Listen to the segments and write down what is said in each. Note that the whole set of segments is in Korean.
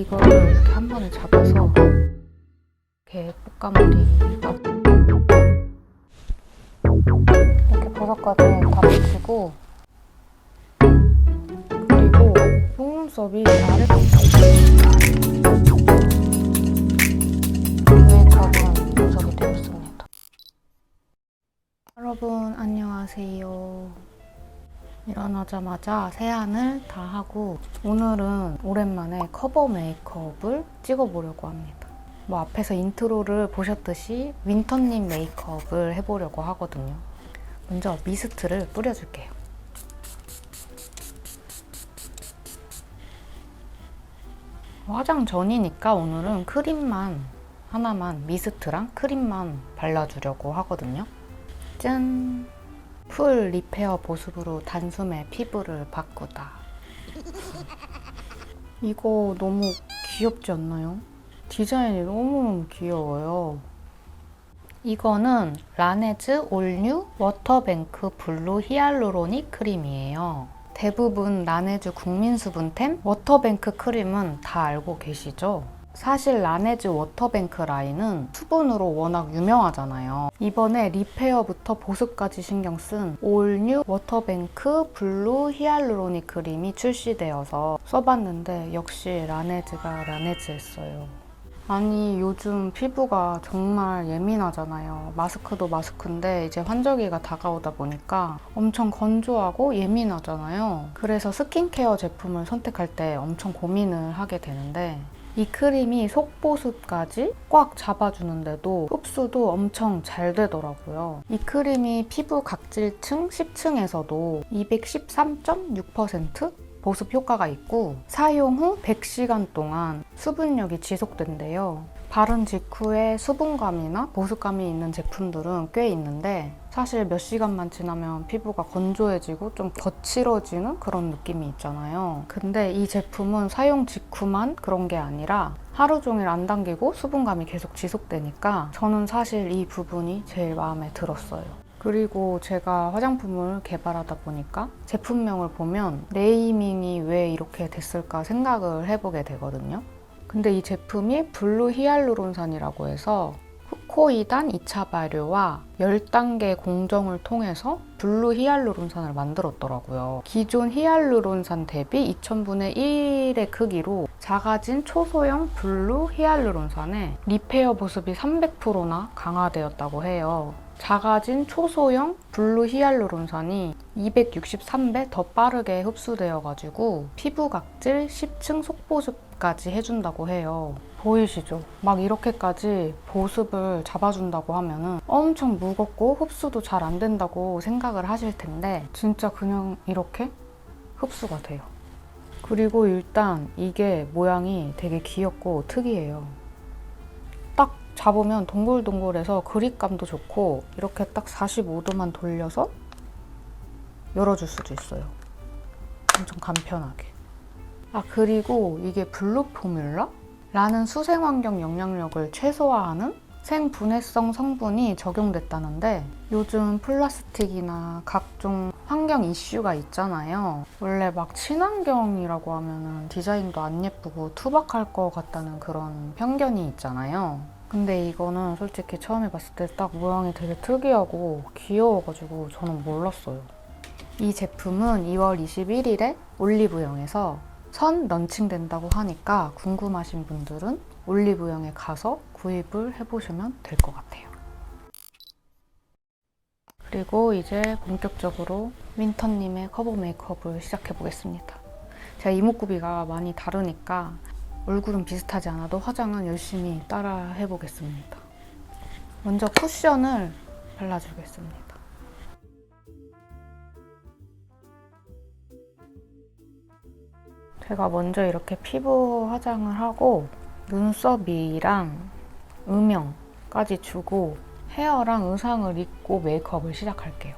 이거를 이렇게 한 번에 잡아서 이렇게 볶아머리 이렇게 버섯까지 다 붙이고 그리고 속눈썹이 아래 메이크업은 분석이 되었습니다. 여러분 안녕하세요. 일어나자마자 세안을 다 하고 오늘은 오랜만에 커버 메이크업을 찍어보려고 합니다. 뭐 앞에서 인트로를 보셨듯이 윈터님 메이크업을 해보려고 하거든요. 먼저 미스트를 뿌려줄게요. 화장 전이니까 오늘은 크림만 하나만 미스트랑 크림만 발라주려고 하거든요. 짠! 풀 리페어 보습으로 단숨에 피부를 바꾸다. 이거 너무 귀엽지 않나요? 디자인이 너무너무 귀여워요. 이거는 라네즈 올뉴 워터뱅크 블루 히알루로닉 크림이에요. 대부분 라네즈 국민 수분템 워터뱅크 크림은 다 알고 계시죠? 사실 라네즈 워터뱅크 라인은 수분으로 워낙 유명하잖아요. 이번에 리페어부터 보습까지 신경 쓴 올뉴 워터뱅크 블루 히알루로닉 크림이 출시되어서 써봤는데 역시 라네즈가 라네즈였어요. 아니 요즘 피부가 정말 예민하잖아요. 마스크도 마스크인데 이제 환절기가 다가오다 보니까 엄청 건조하고 예민하잖아요. 그래서 스킨케어 제품을 선택할 때 엄청 고민을 하게 되는데 이 크림이 속보습까지 꽉 잡아주는데도 흡수도 엄청 잘 되더라고요. 이 크림이 피부 각질층 10층에서도 213.6% 보습 효과가 있고 사용 후 100시간 동안 수분력이 지속된대요. 바른 직후에 수분감이나 보습감이 있는 제품들은 꽤 있는데 사실 몇 시간만 지나면 피부가 건조해지고 좀 거칠어지는 그런 느낌이 있잖아요. 근데 이 제품은 사용 직후만 그런 게 아니라 하루 종일 안 당기고 수분감이 계속 지속되니까 저는 사실 이 부분이 제일 마음에 들었어요. 그리고 제가 화장품을 개발하다 보니까 제품명을 보면 네이밍이 왜 이렇게 됐을까 생각을 해보게 되거든요. 근데 이 제품이 블루 히알루론산이라고 해서 후코이단 2차 발효와 10단계 공정을 통해서 블루 히알루론산을 만들었더라고요. 기존 히알루론산 대비 2000분의 1의 크기로 작아진 초소형 블루 히알루론산에 리페어 보습이 300%나 강화되었다고 해요. 작아진 초소형 블루 히알루론산이 263배 더 빠르게 흡수되어가지고 피부 각질 10층 속보습까지 해준다고 해요. 보이시죠? 막 이렇게까지 보습을 잡아준다고 하면은 엄청 무겁고 흡수도 잘 안 된다고 생각을 하실 텐데 진짜 그냥 이렇게 흡수가 돼요. 그리고 일단 이게 모양이 되게 귀엽고 특이해요. 딱 잡으면 동글동글해서 그립감도 좋고 이렇게 딱 45도만 돌려서 열어줄 수도 있어요. 엄청 간편하게. 아 그리고 이게 블루 포뮬라? 라는 수생 환경 영향력을 최소화하는 생분해성 성분이 적용됐다는데 요즘 플라스틱이나 각종 환경 이슈가 있잖아요. 원래 막 친환경이라고 하면은 디자인도 안 예쁘고 투박할 것 같다는 그런 편견이 있잖아요. 근데 이거는 솔직히 처음에 봤을 때 딱 모양이 되게 특이하고 귀여워가지고 저는 몰랐어요. 이 제품은 2월 21일에 올리브영에서 선 런칭된다고 하니까 궁금하신 분들은 올리브영에 가서 구입을 해보시면 될 것 같아요. 그리고 이제 본격적으로 윈터님의 커버 메이크업을 시작해 보겠습니다. 제가 이목구비가 많이 다르니까 얼굴은 비슷하지 않아도 화장은 열심히 따라 해보겠습니다. 먼저 쿠션을 발라주겠습니다. 제가 먼저 이렇게 피부 화장을 하고 눈썹 위랑 음영까지 주고 헤어랑 의상을 입고 메이크업을 시작할게요.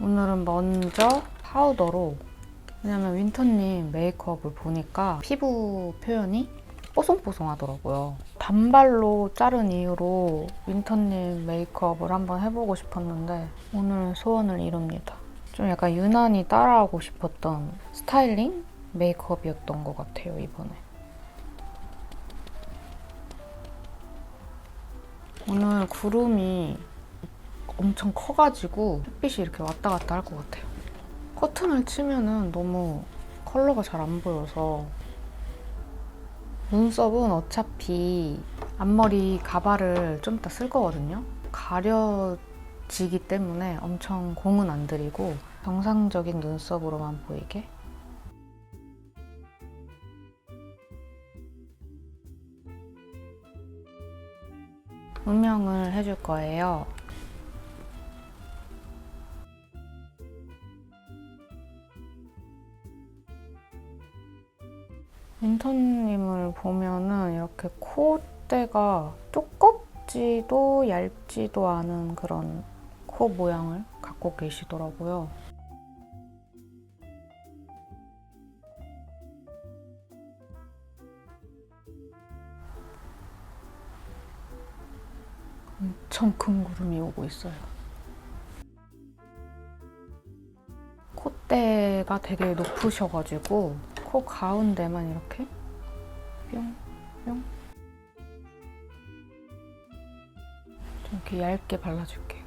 오늘은 먼저 파우더로 왜냐면 윈터님 메이크업을 보니까 피부 표현이 뽀송뽀송하더라고요. 단발로 자른 이후로 윈터님 메이크업을 한번 해보고 싶었는데 오늘 소원을 이룹니다. 좀 약간 유난히 따라하고 싶었던 스타일링 메이크업이었던 것 같아요, 이번에. 오늘 구름이 엄청 커가지고 햇빛이 이렇게 왔다 갔다 할 것 같아요. 커튼을 치면은 너무 컬러가 잘 안 보여서 눈썹은 어차피 앞머리 가발을 좀 이따 쓸 거거든요. 가려지기 때문에 엄청 공은 안 들이고 정상적인 눈썹으로만 보이게 음영을 해줄 거예요. 인턴님을 보면은 이렇게 콧대가 두껍지도 얇지도 않은 그런 코 모양을 갖고 계시더라고요. 엄청 큰 구름이 오고 있어요. 콧대가 되게 높으셔가지고 코 가운데만 이렇게 뿅, 뿅. 좀 이렇게 얇게 발라줄게요.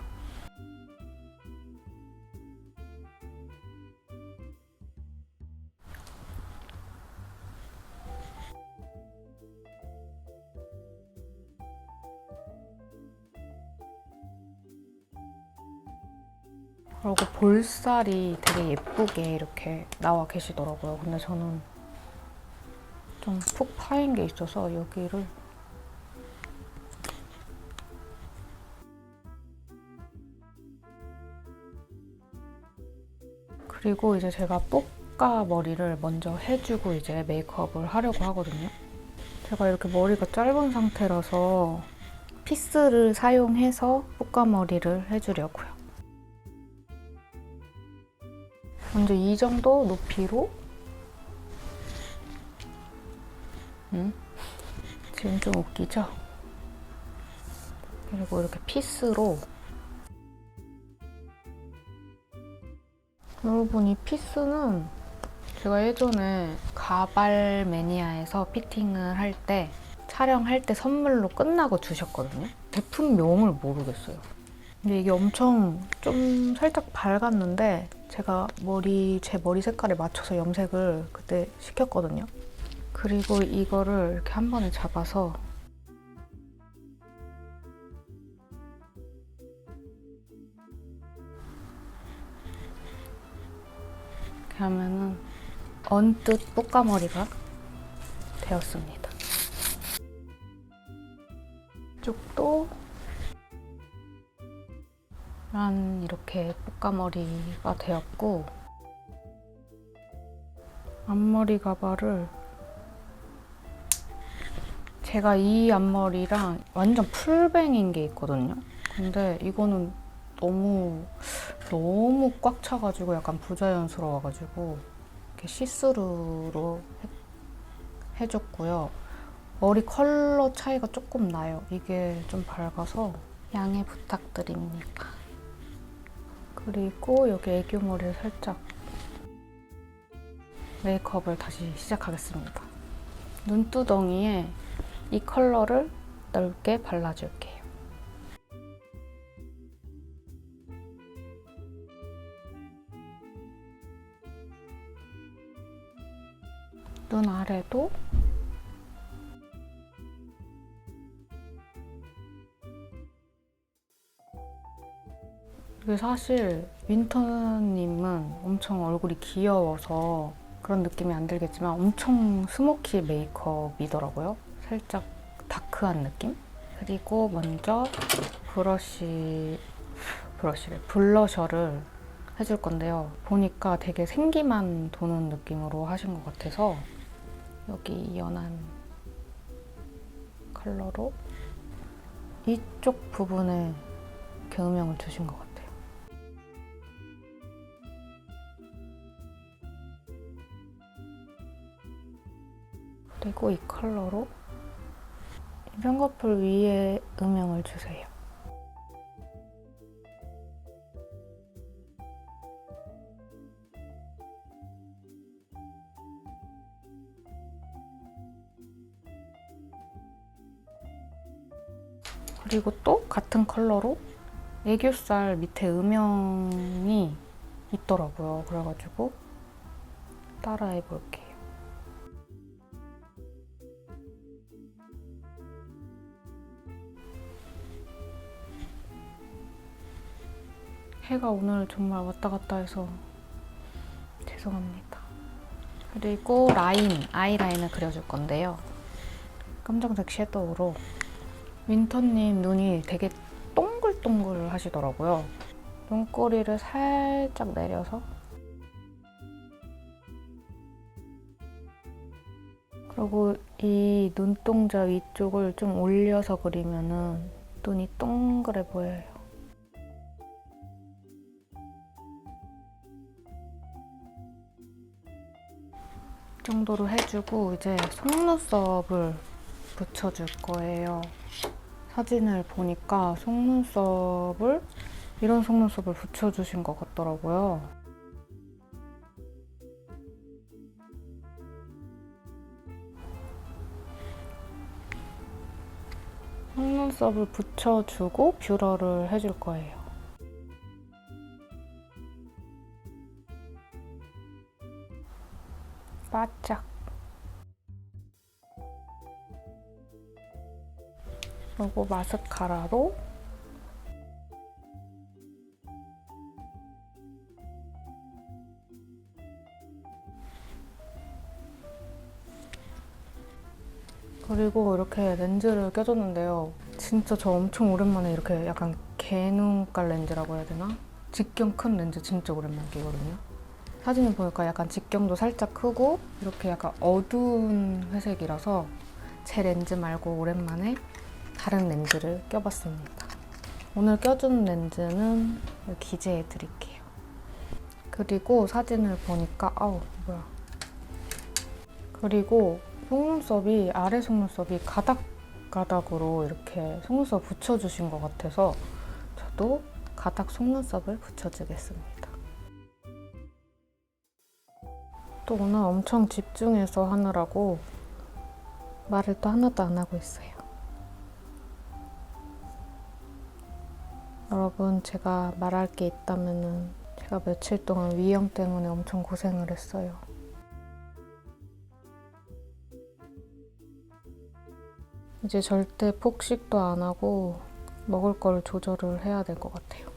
그리고 볼살이 되게 예쁘게 이렇게 나와 계시더라고요. 근데 저는 좀 푹 파인 게 있어서 여기를 그리고 이제 제가 뽀까 머리를 먼저 해주고 이제 메이크업을 하려고 하거든요. 제가 이렇게 머리가 짧은 상태라서 피스를 사용해서 뽀까 머리를 해주려고요. 먼저 이 정도 높이로 음? 지금 좀 웃기죠? 그리고 이렇게 피스로 여러분 이 피스는 제가 예전에 가발 매니아에서 피팅을 할 때 촬영할 때 선물로 끝나고 주셨거든요. 제품명을 모르겠어요. 근데 이게 엄청 좀 살짝 밝았는데 제가 머리 제 머리 색깔에 맞춰서 염색을 그때 시켰거든요. 그리고 이거를 이렇게 한 번에 잡아서 이렇게 하면은 언뜻 뽀까머리가 되었습니다. 란 이렇게 뽀까머리가 되었고 앞머리 가발을 제가 이 앞머리랑 완전 풀뱅인 게 있거든요. 근데 이거는 너무 너무 꽉 차가지고 약간 부자연스러워가지고 이렇게 시스루로 해, 해줬고요. 머리 컬러 차이가 조금 나요. 이게 좀 밝아서 양해 부탁드립니다. 그리고 여기 애교머리를 살짝 메이크업을 다시 시작하겠습니다. 눈두덩이에 이 컬러를 넓게 발라줄게요. 눈 아래도 이게 사실 윈터님은 엄청 얼굴이 귀여워서 그런 느낌이 안 들겠지만 엄청 스모키 메이크업이더라고요. 살짝 다크한 느낌? 그리고 먼저 브러쉬, 브러쉬를, 블러셔를 해줄 건데요. 보니까 되게 생기만 도는 느낌으로 하신 것 같아서 여기 연한 컬러로 이쪽 부분에 이렇게 음영을 주신 것 같아요. 그리고 이 컬러로 쌍꺼풀 위에 음영을 주세요. 그리고 또 같은 컬러로 애교살 밑에 음영이 있더라고요. 그래가지고 따라해 볼게요. 해가 오늘 정말 왔다 갔다 해서 죄송합니다. 그리고 라인, 아이라인을 그려줄 건데요. 검정색 섀도우로 윈터님 눈이 되게 동글동글 하시더라고요. 눈꼬리를 살짝 내려서 그리고 이 눈동자 위쪽을 좀 올려서 그리면은 눈이 동그래 보여요. 정도로 해주고 이제 속눈썹을 붙여줄 거예요. 사진을 보니까 속눈썹을 이런 속눈썹을 붙여주신 것 같더라고요. 속눈썹을 붙여주고 뷰러를 해줄 거예요. 바짝. 그리고 마스카라로 그리고 이렇게 렌즈를 껴줬는데요. 진짜 저 엄청 오랜만에 이렇게 약간 개눈깔 렌즈라고 해야 되나? 직경 큰 렌즈 진짜 오랜만에 끼거든요. 사진을 보니까 약간 직경도 살짝 크고 이렇게 약간 어두운 회색이라서 제 렌즈 말고 오랜만에 다른 렌즈를 껴봤습니다. 오늘 껴준 렌즈는 기재해 드릴게요. 그리고 사진을 보니까 아우 뭐야. 그리고 속눈썹이 아래 속눈썹이 가닥가닥으로 이렇게 속눈썹 붙여주신 것 같아서 저도 가닥 속눈썹을 붙여주겠습니다. 또 오늘 엄청 집중해서 하느라고 말을 또 하나도 안 하고 있어요. 여러분, 제가 말할 게 있다면은 제가 며칠 동안 위염 때문에 엄청 고생을 했어요. 이제 절대 폭식도 안 하고 먹을 걸 조절을 해야 될 것 같아요.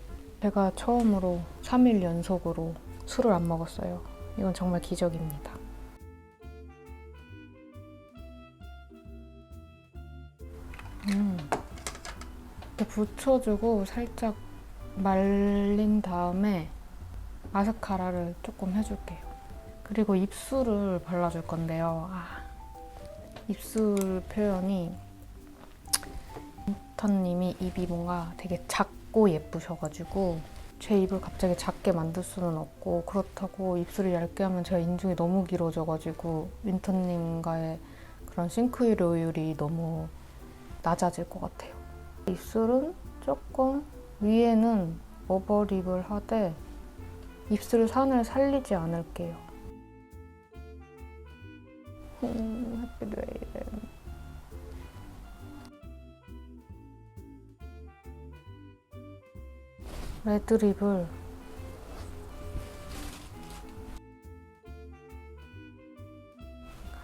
제가 처음으로 3일 연속으로 술을 안 먹었어요. 이건 정말 기적입니다. 음. 붙여주고 살짝 말린 다음에 마스카라를 조금 해줄게요. 그리고 입술을 발라줄 건데요. 아, 입술 표현이 인턴님이 입이 뭔가 되게 작고 예쁘셔가지고 제 입을 갑자기 작게 만들 수는 없고 그렇다고 입술을 얇게 하면 제가 인중이 너무 길어져가지고 윈터님과의 그런 싱크로율이 너무 낮아질 것 같아요. 입술은 조금 위에는 오버립을 하되 입술 산을 살리지 않을게요. 음, 햇빛 왜 레드립을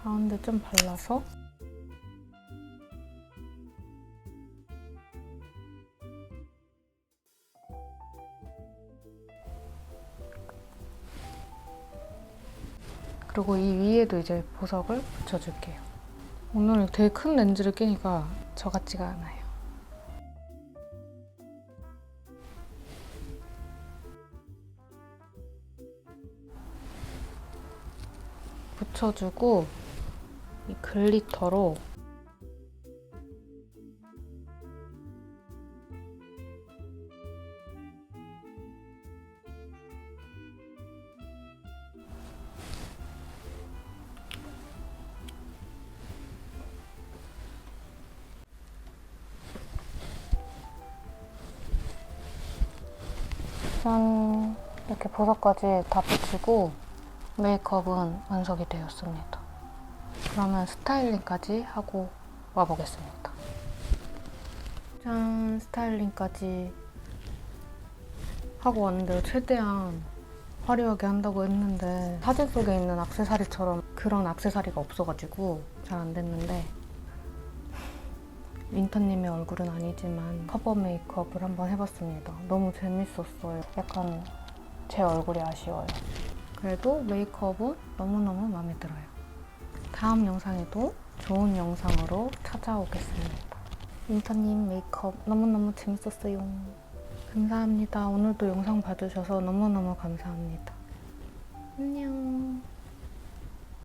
가운데 좀 발라서 그리고 이 위에도 이제 보석을 붙여줄게요. 오늘 되게 큰 렌즈를 끼니까 저 같지가 않아요. 붙여주고 이 글리터로 짠. 이렇게 보석까지 다 붙이고 메이크업은 완성이 되었습니다. 그러면 스타일링까지 하고 와보겠습니다. 짠 스타일링까지 하고 왔는데요. 최대한 화려하게 한다고 했는데 사진 속에 있는 악세사리처럼 그런 악세사리가 없어가지고 잘 안 됐는데 윈터님의 얼굴은 아니지만 커버 메이크업을 한번 해봤습니다. 너무 재밌었어요. 약간 제 얼굴이 아쉬워요. 그래도 메이크업은 너무너무 마음에 들어요. 다음 영상에도 좋은 영상으로 찾아오겠습니다. 윈터님 메이크업 너무너무 재밌었어요. 감사합니다. 오늘도 영상 봐주셔서 너무너무 감사합니다. 안녕.